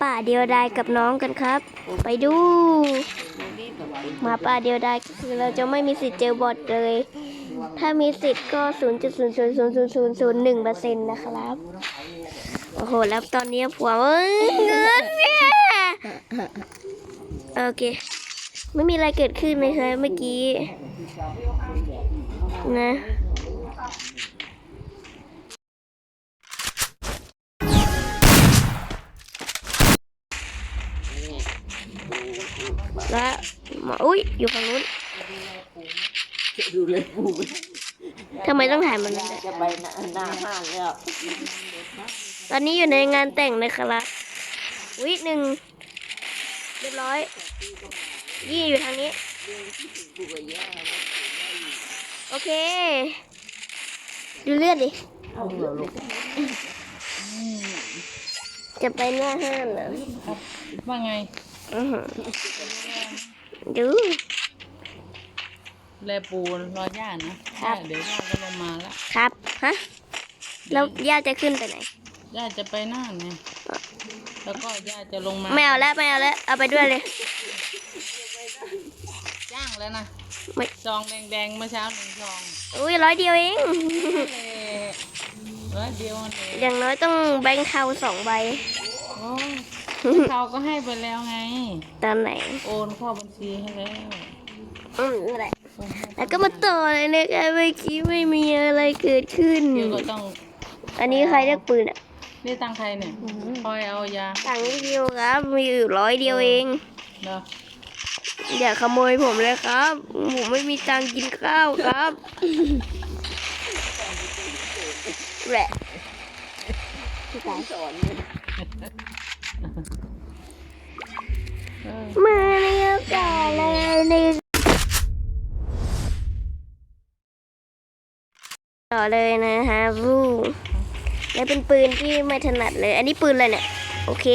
ป่าเดียวดายกับน้องกันครับ ไปดู หมาป่าเดียวดายคือเราจะไม่มีสิทธิ์เจอบอทเลย ถ้ามีสิทธิ์ก็ 0.0000001เปอร์เซ็นต์นะครับ โอ้โห แล้วตอนนี้ผัวเอ้ยเงินเนี่ยโอเค ไม่มีอะไรเกิดขึ้นเลยครับเมื่อกี้ นะ และหมาอุ้ยอยู่ฝั่งนู้นดูเลยปูทำไมต้องถ่ายมันด้วยจะไปหน้าหน้าห้างแล้วตอนนี้อยู่ในงานแต่งนะครับวิหนึ่งเรียบร้อย ยี่อยู่ทางนี้ โอเค ดูเลือดดิเอาเหรอลูกจะไปหน้าห้างเหรอว่าไงอื้อหือ ดูแลปูรอย่านะครับเดี๋ยวย่าก็ลงมาแล้วครับฮะแล้วย่าจะขึ้นไปไหนย่าจะไปหน้าไงแล้วก็ย่าจะลงมาไม่เอาแล้วไม่เอาแล้วเอาไปด้วยเลยจ้างแล้วนะไม่ซองแดงๆเมื่อเช้าหนึ่งซองอุ้ยร้อยเดียวเอง เออเดียวเลยอย่างน้อยต้องแบงค์เทาสองใบ โอ้ยเขาก็ให้ไปแล้วไง ตอนไหนโอนเข้าบัญชีให้แล้วอืมนั่นแหละแล้วก็มาต่อเลยนะคะเมื่อกี้ไม่มีอะไรเกิดขึ้น เดี๋ยวก็ต้องอันนี้ใครเลือกปืนอะนี่ตังค์ใครเนี่ยคอยเอายาต่างค์นิดเดียวครับ มีอยู่ร้อยเดียวเอง เนาะอย่าขโมยผมเลยครับ ผมไม่มีตังค์กินข้าวครับ แหละสอนเออมาในโอกาสแล้วในต่อเลยนะฮะวูและเป็นปืนที่ไม่ถนัดเลย อันนี้ปืนอะไรเนี่ย โอเค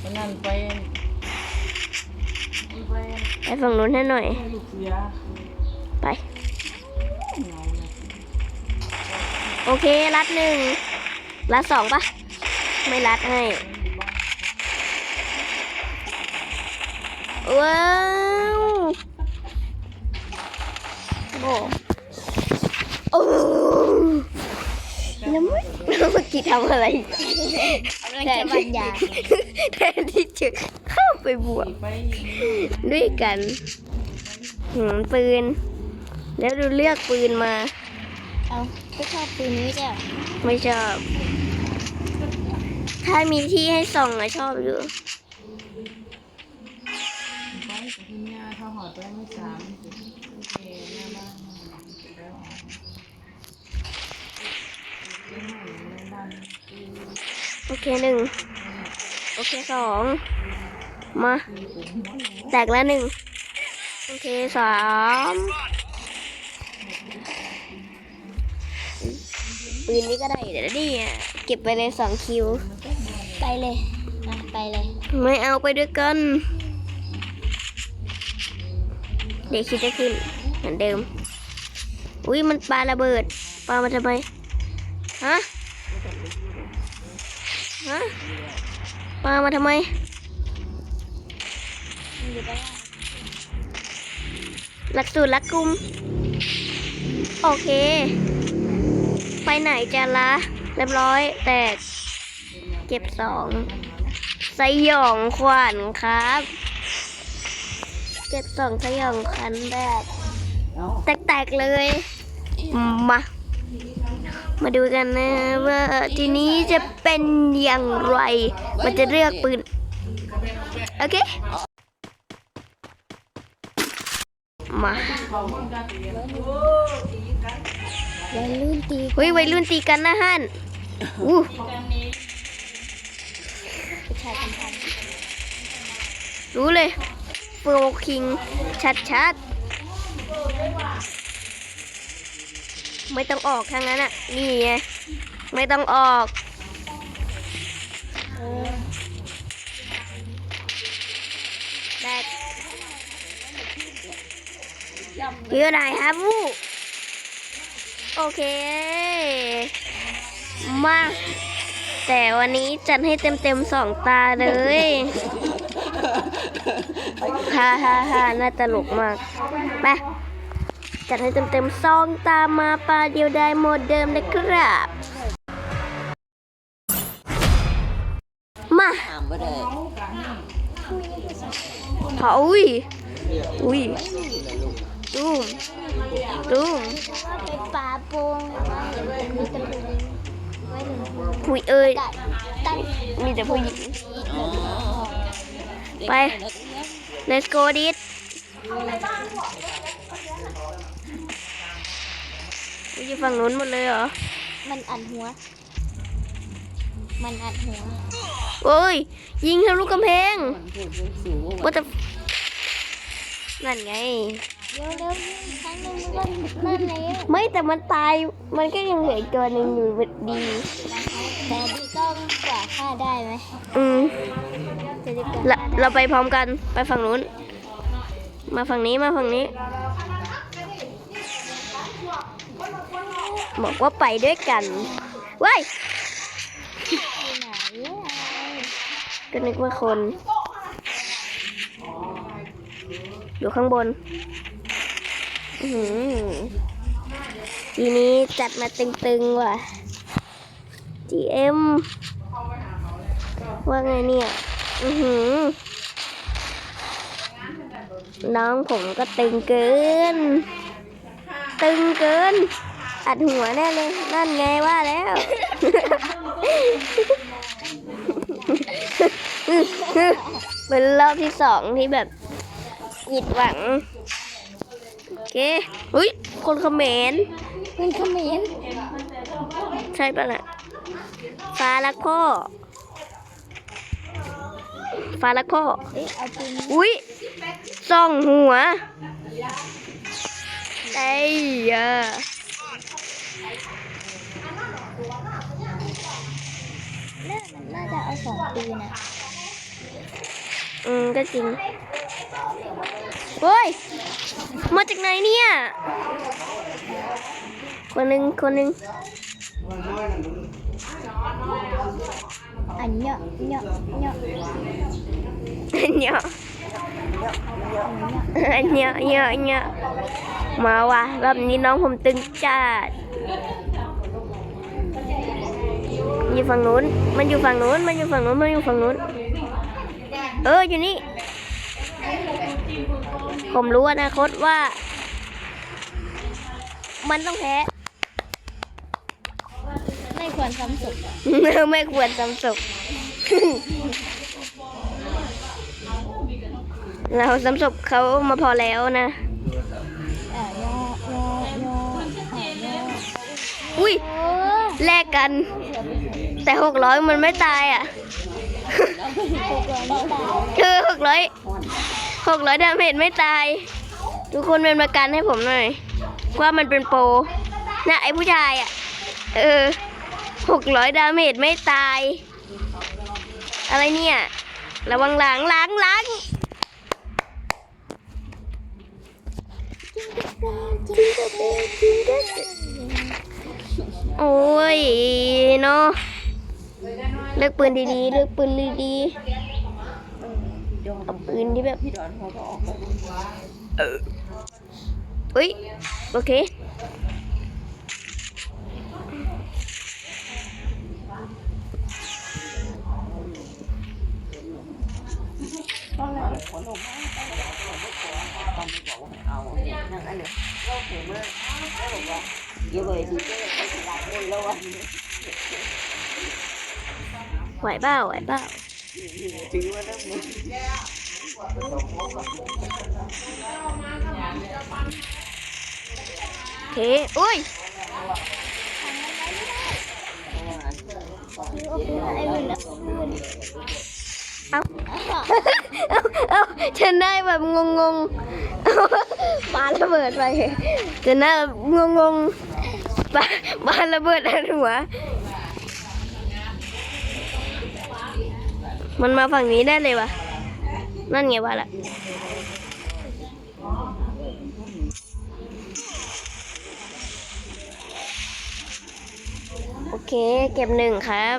ไปนั่นไปไปไปฝั่งนู้นให้หน่อยให้ลูกเสียไป โอเค รัดหนึ่ง รัดสองปะไม่รัดให้ว้าวโอ้โอ้แล้วเมื่อเมื่อกี้ทำอะไรแทนที่แทนที่จะเข้าไปบวกไปด้วยกันหืมปืน แล้วดูเลือกปืนมา เอา ก็ชอบปืนนี้จ้ะไม่ชอบ ถ้ามีที่ให้ส่องอะชอบอยู่ไปกับคุณย่าเขาหอดไปเมื่อสามโอเคหน้าบ้านแล้วโอเคหนึ่งโอเคสองมาแตกแล้วหนึ่งโอเคสาม ปืนนี้ก็ได้เดี๋ยวนี่อะเก็บไปเลยสองคิว ไปเลยอะไปเลย ไม่เอาไปด้วยกัน เดี๋ยวคิดจะขึ้นเหมือนเดิม อุ้ยมันปลาระเบิดปลามาทำไมฮะฮะปลามาทำไมหลักสูตรลักกุม โอเค ไปไหนจะละเรียบร้อยแตก เก็บสองสยองขวัญครับ เก็บสองสยองขวัญแบบแตกๆเลย มา มาดูกันนะว่าทีนี้จะเป็นอย่างไร มันจะเลือกปืน โอเค มา วัยรุ่นตีเฮ้ยวัยรุ่นตีกันนะฮั่นอู้ผู้ชายทำพันรู้เลยโปรคิงชัดๆ ไม่ต้องออกทางนั้นอะ นี่ไง ไม่ต้องออกแบกอยู่ไหนครับวู โอเค มา แต่วันนี้จัดให้เต็มเต็มๆสองตาเลยฮ่าฮ่าฮ่าน่าตลกมากไปจัดให้เต็มเต็มๆสองตามาปลาเดียวได้โหมดเดิมเลยครับ มาถามบ่ได้เผาอุ้ยอุ้ย ตุ้มตุ้มปลาโป่งมีตะลุงไว้หนึ่งคุยเอ้ยมีแต่ผู้หญิงไป let's go ดิสอยู่ฝั่งนู้นหมดเลยเหรอ มันอัดหัว มันอัดหัว โอ้ย ยิงทะลุกำแพงว่าจะนั่นไง เร็วเร็วยิงครั้งหนึงมันก็นั่นแล้วไม่แต่มันตายมันก็ยังเหลืออีกตัวหนึ่งอยู่ดี แต่ดีก็กว่าฆ่าได้ไหมอืมจะได้กว่าเราฆ่าได้เราไปพร้อมกันไปฝั่งนู้น มาฝั่งนี้มาฝั่งนี้ บอกว่าไปด้วยกันว้ายที่ไหนอะก็นึกว่าคน อยู่ข้างบนอื้อหือ ทีนี้จัดมาตึงๆว่ะ GM ว่าไงเนี่ย อือหือ น้องผมก็ตึงเกิน ตึงเกิน อัดหัวแน่เลย นั่นไงว่าแล้ว เป็นรอบที่สองที่แบบผิดหวัง โอเคอุ้ย คนเขมรมันเขมรใช่ปะล่ะฟ้ารักพ่อฟ้ารักพ่อเอ้ยเอาปืนอุ้ยส่องหัวไอ้ยาน่าน่าจะเอาสองปืนอะอืม ก็จริง โอ้ย มาจากไหนเนี่ย คนหนึ่งคนหนึ่งอันเนาะเนาะเนาะเนาะเนาะเนาะเนาะมาว่ะรอบนี้น้องผมตึงจัดอยู่ฝั่งนู้น มันอยู่ฝั่งนู้น มันอยู่ฝั่งนู้น มันอยู่ฝั่งนู้น เอออยู่นี่ ผมรู้อนาคตว่า มันต้องแพ้ ไม่ควรซ้ำศพไม่ควรจำศพเราจำศพเขามาพอแล้วนะเอ่อเนาะเนาะเนาะอ่าเนาะอุ้ยโอ้แลกกัน แต่หกร้อยมันไม่ตายอะหกร้อยไม่ตายคือหกร้อย หกร้อยดาเมจไม่ตาย ทุกคนเป็นประกันให้ผมหน่อยว่ามันเป็นโปรนะไอ้ผู้ชายอะ เออหกร้อยดาเมจไม่ตาย อะไรเนี่ย ระวังหลังหลังหลังโอ้ยเนาะเลือกปืนดีๆ เลือกปืนดีๆ อมเอาปืนที่แบบพี่ดอนเขาก็ออกไปอุ้ยโอเคต้องเลยขนมมาตอนบอกว่าเอาเนี่ยนั่งอันนี้เราเห็นมากแล้วบอกว่าเดี๋ยวเลยดีเจ้ไปตลาดเลยแล้ววันไหวเปล่าไหวเปล่าถือว่านั่งมือโอ เคอุ้ยไอ้ปืนนะปืนเอาเอาเอาฉันได้แบบงงงปาระเบิดไปฉันได้แบบงงงปาปาระเบิดอันหัว มันมาฝั่งนี้ได้เลยวะ นั่นไงว่าละโอเค เก็บหนึ่งครับ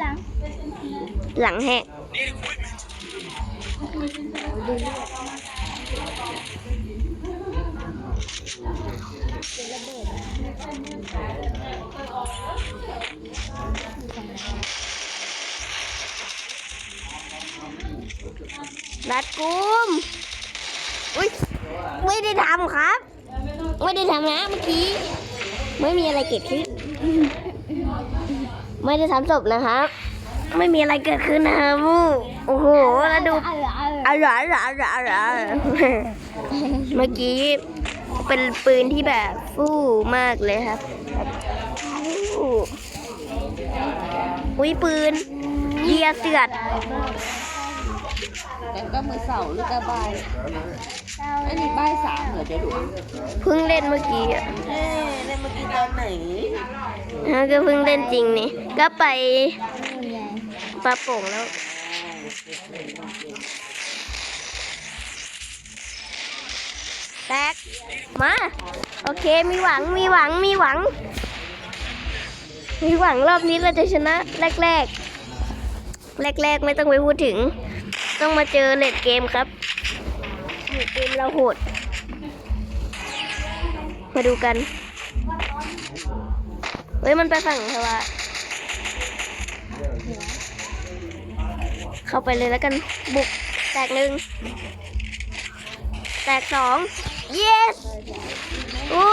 หลัง หลังแหกดู รัดกุมอุ้ยไม่ได้ทำครับ ไม่ได้ทำนะเมื่อกี้ ไม่มีอะไรเกิดขึ้น ไม่ได้ทำศพนะครับ ไม่มีอะไรเกิดขึ้นนะครับโอ้โหแล้วดูออเอออร่อยอร่อยอร่อยอร่อยเมื่อกี้เป็นปืนที่แบบฟู่มากเลยครับฟู่อุ้ยปืนเดียเสือด แต่ก็มือเสาร์หรือก็บ่ายอันนี้บ่ายสามเหรอจะดูเพิ่งเล่นเมื่อกี้อะเอ๊ะเล่นเมื่อกี้ตอนไหนแล้วก็เพิ่งเล่นจริงนี่ ก็ไปปลาโป่งแล้ว แตก มา โอเค มีหวัง มีหวัง มีหวัง มีหวังรอบนี้เราจะชนะแรกแรกแรกแรก ๆ ไม่ต้องไปพูดถึง ต้องมาเจอเลดเกมครับเลดเกมเราโหด มาดูกัน เฮ้ยมันไปฝั่งเทวะเข้าไปเลยแล้วกัน บุก แตกหนึ่ง แตกสอง yes โอ้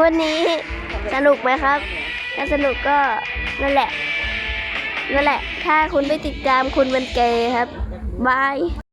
วันนี้สนุกไหมครับ ถ้าสนุกก็นั่นแหละ นั่นแหละ ถ้าคุณไม่ติดตามคุณเป็นเกย์ครับบาย